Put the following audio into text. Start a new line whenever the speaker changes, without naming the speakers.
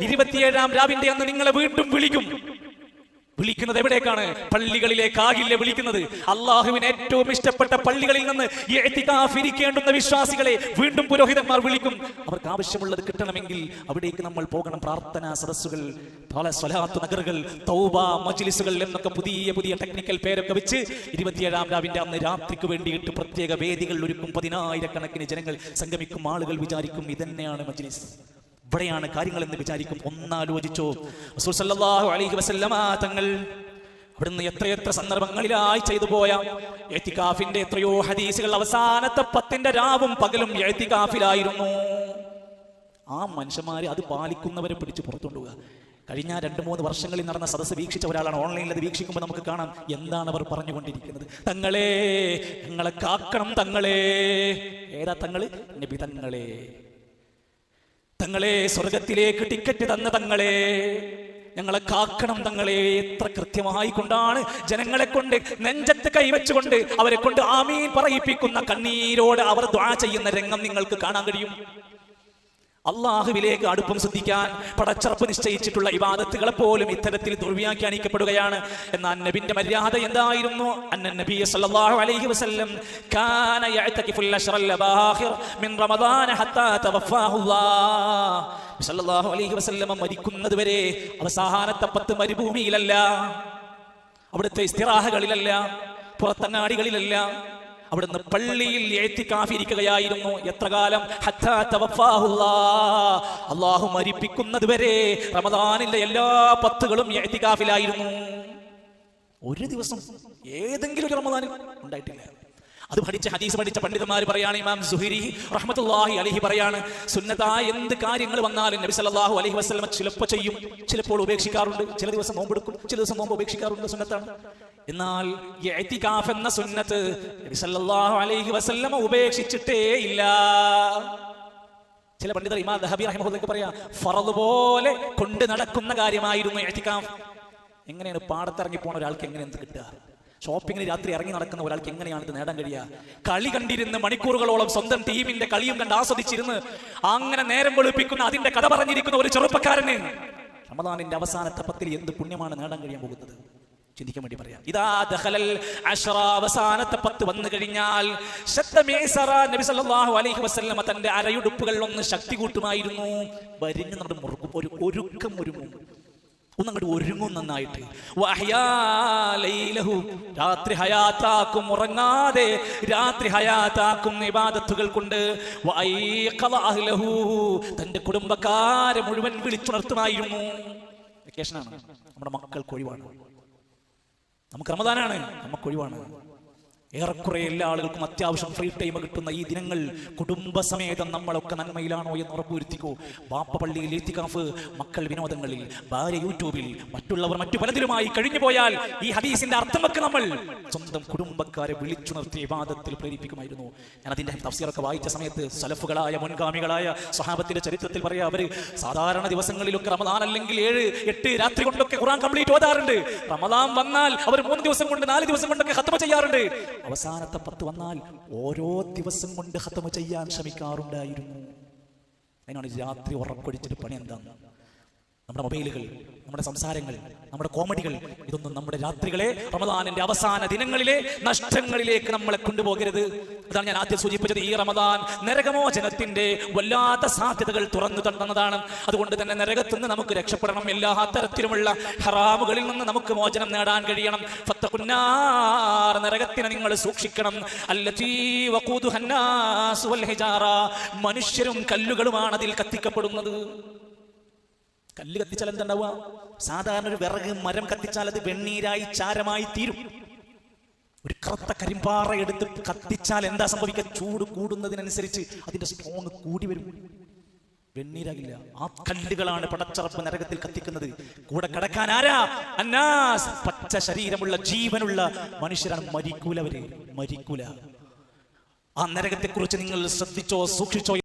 ഇരുപത്തിയേഴാം രാവിന്റെ അന്ന് നിങ്ങളെ വീണ്ടും വിളിക്കും. വിളിക്കുന്നത് എവിടേക്കാണ്? പള്ളികളിലേക്കാകില്ല വിളിക്കുന്നത്? അള്ളാഹുവിന് ഏറ്റവും ഇഷ്ടപ്പെട്ട പള്ളികളിൽ നിന്ന് ഇരിക്കേണ്ടുന്ന വിശ്വാസികളെ വീണ്ടും പുരോഹിതന്മാർ വിളിക്കും. അവർക്ക് ആവശ്യമുള്ളത് കിട്ടണമെങ്കിൽ അവിടേക്ക് നമ്മൾ പോകണം. പ്രാർത്ഥനാ സദസ്സുകൾ പല സ്വലാത്ത് നഗറുകൾ തൗബ മജ്ലിസുകൾ എന്നൊക്കെ പുതിയ പുതിയ ടെക്നിക്കൽ പേരൊക്കെ വെച്ച് ഇരുപത്തിയേഴാം രാവിന്റെ അന്ന് രാത്രിക്ക് വേണ്ടിയിട്ട് പ്രത്യേക വേദികൾ ഒരുക്കും. പതിനായിരക്കണക്കിന് ജനങ്ങൾ സംഗമിക്കും ആളുകൾ വിചാരിക്കും ഇതന്നെയാണ് മജ്ലിസ്. ഇവിടെയാണ് കാര്യങ്ങൾ എന്ന് വിചാരിക്കും. ഒന്നാലോചിച്ചോ. അലൈഹി വസല്ലമ തങ്ങൾ അവിടുന്ന് എത്രയെത്ര സന്ദർഭങ്ങളിലായി ചെയ്തു പോയ എത്തിക്കാഫിന്റെ എത്രയോ ഹദീസുകൾ അവസാനത്തെ പത്തിന്റെ രാവും പകലും എത്തിക്കാഫിലായിരുന്നു ആ മനുഷ്യന്മാരെ അത് പാലിക്കുന്നവരെ പിടിച്ച് പുറത്തുകൊണ്ടുപോവുക. കഴിഞ്ഞ രണ്ട് മൂന്ന് വർഷങ്ങളിൽ നടന്ന സദസ്സ് വീക്ഷിച്ച ഒരാളാണ്. ഓൺലൈനിൽ അത് വീക്ഷിക്കുമ്പോൾ നമുക്ക് കാണാം എന്താണ് അവർ പറഞ്ഞുകൊണ്ടിരിക്കുന്നത്. തങ്ങളെ ഞങ്ങളെ കാക്കണം തങ്ങളെ. ഏതാ തങ്ങൾ? നബി തങ്ങളെ. തങ്ങളെ സ്വർഗത്തിലേക്ക് ടിക്കറ്റ് തന്ന തങ്ങളെ. ഞങ്ങളെ കാക്കണം തങ്ങളെ. എത്ര കൃത്യമായി കൊണ്ടാണ് ജനങ്ങളെ കൊണ്ട് നെഞ്ചത്ത് കൈവച്ചുകൊണ്ട് അവരെ കൊണ്ട് ആമീൻ പറയിപ്പിക്കുന്ന കണ്ണീരോട് അവർ ദ്വാ ചെയ്യുന്ന രംഗം നിങ്ങൾക്ക് കാണാൻ കഴിയും. അള്ളാഹുവിലേക്ക് അടുപ്പം ശ്രദ്ധിക്കാൻ പടച്ചറപ്പ് നിശ്ചയിച്ചിട്ടുള്ള ഇബാദത്തുകളെ പോലും ഇത്തരത്തിൽ ദുർവ്യാഖ്യാനിക്കപ്പെടുകയാണ്. എന്നാൽ നബിന്റെ മര്യാദ എന്തായിരുന്നു? അന്ന നബി സല്ലല്ലാഹു അലൈഹി വസല്ലം കാന യഅതകിഫുൽ മിൻ റമദാന ഹത്താ തവഫാഹുല്ലാഹ്. സല്ലല്ലാഹു അലൈഹി വസല്ലം മരിക്കുന്നത് വരെ അവസാനത്തെ പത്ത് മരുഭൂമിയിലല്ല. അവിടുത്തെ ഇസ്തിറാഹകളിലല്ല പുറത്തങ്ങാടികളിലല്ല. അവിടുന്ന് പള്ളിയിൽ ഏത്തിക്കാഫിരിക്കുകയായിരുന്നു എത്ര കാലം. അള്ളാഹു മരിപ്പിക്കുന്നത് വരെ റമദാനിലെ എല്ലാ പത്തുകളും ഏത്തിക്കാഫിലായിരുന്നു ഒരു ദിവസം ഏതെങ്കിലും ഒരു റമദാനിൽ ഉണ്ടായിട്ടില്ല. അത് പഠിച്ച ഹദീസ് പഠിച്ച പണ്ഡിതന്മാർ പറയാണ് ഇമാം സുഹിരി റഹ്മത്തുള്ളാഹി അലഹി പറയാണ് സുന്നതായ എന്ത് കാര്യങ്ങൾ വന്നാലും നബി സല്ലാഹു അലഹി വസ്ലമ ചിലപ്പോൾ ചെയ്യും ചിലപ്പോൾ ഉപേക്ഷിക്കാറുണ്ട് ചില ദിവസം നോമ്പെടുക്കും ചില ദിവസം നോമ്പ് ഉപേക്ഷിക്കാറുണ്ട് സുന്നത്താണ്. എന്നാൽ എന്ന സുന്നത്ത് നബി സല്ലാഹു അലഹി വസല്ലമ ഉപേക്ഷിച്ചിട്ടേ ഇല്ല. ചില പണ്ഡിതർ ഇമാം ദഹബി അഹമ്മദ് പറയാ ഫറദ് പോലെ കൊണ്ട് നടക്കുന്ന കാര്യമായിരുന്നു ഇഅ്തികാഫ്. എങ്ങനെയാണ് പാടത്തിറങ്ങി പോണ ഒരാൾക്ക് എങ്ങനെ എന്ത് കിട്ടുക? ഷോപ്പിങ്ങിന് രാത്രി ഇറങ്ങി നടക്കുന്ന ഒരാൾക്ക് എങ്ങനെയാണ് ഇത് നേടാൻ കഴിയുക? കളി കണ്ടിരുന്ന് മണിക്കൂറുകളോളം സ്വന്തം ടീമിന്റെ കളിയും കണ്ട് ആസ്വദിച്ചിരുന്ന് അങ്ങനെ നേരം വെളുപ്പിക്കുന്ന അതിന്റെ കഥ പറഞ്ഞിരിക്കുന്ന ഒരു ചെറുപ്പക്കാരന് റമദാനിന്റെ അവസാനത്തെ പത്തിൽ എന്ത് പുണ്യമാണ് നേടാൻ കഴിയാൻ പോകുന്നത്? ചിന്തിക്കാൻ വേണ്ടി പറയാം. ഇതാ ദഹലൽ അഷറ അവസാനത്തെ പത്ത് വന്നു കഴിഞ്ഞാൽ നബി സല്ലല്ലാഹു അലൈഹി വസല്ലമ തന്റെ അരയുടുപ്പുകളിൽ ഒന്ന് ശക്തി കൂട്ടുമായിരുന്നു വരിഞ്ഞു നമ്മുടെ മുറുക്കും. ഒരു ഒരുക്കം ഒന്നങ്ങോട്ട് ഒരുങ്ങും നന്നായിട്ട്. രാത്രി ഹയാത്താക്കും ഉറങ്ങാതെ രാത്രി ഹയാത്താക്കും ഇബാദത്തുകൾ കൊണ്ട്. തന്റെ കുടുംബക്കാരെ മുഴുവൻ വിളിച്ചുണർത്തുമായിരുന്നു. വെക്കേഷനാണ് നമ്മുടെ മക്കൾക്ക് ഒഴിവാണ്. നമുക്ക് റമദാനാണ്. നമുക്ക് ഒഴിവാണ്. ഏറെക്കുറെ എല്ലാ ആളുകൾക്കും അത്യാവശ്യം ഫ്രീ ടൈം കിട്ടുന്ന ഈ ദിനങ്ങൾ കുടുംബസമേതം നമ്മളൊക്കെ നന്മയിലാണോ എന്ന് ഉറപ്പുവരുത്തിക്കോ? ബാപ്പ പള്ളിയിൽ എത്തിക്കാഫ് മക്കൾ വിനോദങ്ങളിൽ ഭാര്യ യൂട്യൂബിൽ മറ്റുള്ളവർ മറ്റു പലതിലുമായി കഴിഞ്ഞു പോയാൽ ഈ ഹദീസിന്റെ അർത്ഥമൊക്കെ നമ്മൾ സ്വന്തം കുടുംബക്കാരെ വിളിച്ചുണർത്തി വിവാദത്തിൽ പ്രേരിപ്പിക്കുമായിരുന്നു. ഞാൻ അതിന്റെ തഫ്സീറൊക്കെ വായിച്ച സമയത്ത് സലഫുകളായ മുൻഗാമികളായ സഹാബത്തിന്റെ ചരിത്രത്തിൽ പറയാ അവർ സാധാരണ ദിവസങ്ങളിലൊക്കെ റമദാൻ അല്ലെങ്കിൽ ഏഴ് എട്ട് രാത്രി കൊണ്ടൊക്കെ ഖുറാൻ കംപ്ലീറ്റ് ഓതാറുണ്ട്. റമദാൻ വന്നാൽ അവർ മൂന്ന് ദിവസം കൊണ്ട് നാല് ദിവസം കൊണ്ടൊക്കെ ഹത്തമ ചെയ്യാറുണ്ട്. അവസാനത്തെ പത്ത് വന്നാൽ ഓരോ ദിവസം കൊണ്ട് ഹത്തമ ചെയ്യാൻ ശ്രമിക്കാറുണ്ടായിരുന്നു. അതിനാണ് രാത്രി ഉറക്കൊടിച്ചിട്ട് പണി എന്താണ് നമ്മുടെ മൊബൈലുകൾ നമ്മുടെ സംസാരങ്ങൾ നമ്മുടെ കോമഡികൾ ഇതൊന്നും നമ്മുടെ രാത്രികളെ റമദാനിന്റെ അവസാന ദിനങ്ങളിലെ നഷ്ടങ്ങളിലേക്ക് നമ്മളെ കൊണ്ടുപോകരുത്. അതാണ് ഞാൻ ആദ്യം സൂചിപ്പിച്ചത്. ഈ റമദാൻ നരകമോചനത്തിന്റെ വല്ലാത്ത സാധ്യതകൾ തുറന്നു തന്നതാണ്. അതുകൊണ്ട് തന്നെ നരകത്തു നിന്ന് നമുക്ക് രക്ഷപ്പെടണം. എല്ലാ തരത്തിലുമുള്ള ഹറാമുകളിൽ നിന്ന് നമുക്ക് മോചനം നേടാൻ കഴിയണം. ഫത്തഖുന്നാർ നരകത്തിനെ നിങ്ങൾ സൂക്ഷിക്കണം. മനുഷ്യരും കല്ലുകളുമാണ് അതിൽ കത്തിക്കപ്പെടുന്നത്. കല്ല് കത്തിച്ചാൽ എന്താ ഉണ്ടാവുക സാധാരണ ഒരു വിറക് മരം കത്തിച്ചാൽ അത് വെണ്ണീരായി ചാരമായി തീരും. ഒരു കറുത്ത കരിമ്പാറ എടുത്ത് കത്തിച്ചാൽ എന്താ സംഭവിക്കുക? ചൂട് കൂടുന്നതിനനുസരിച്ച് അതിന്റെ സ്ട്രോങ് കൂടി വരും. വെണ്ണീരാകില്ല. ആ കല്ലുകളാണ് പടച്ചറപ്പ് നരകത്തിൽ കത്തിക്കുന്നത്. കൂടെ കിടക്കാൻ ആരാ? അന്നാസ്. പച്ച ശരീരമുള്ള ജീവനുള്ള മനുഷ്യരാണ്. മരിക്കൂലവര് മരിക്കൂല. ആ നരകത്തെക്കുറിച്ച് നിങ്ങൾ ശ്രദ്ധിച്ചോ സൂക്ഷിച്ചോ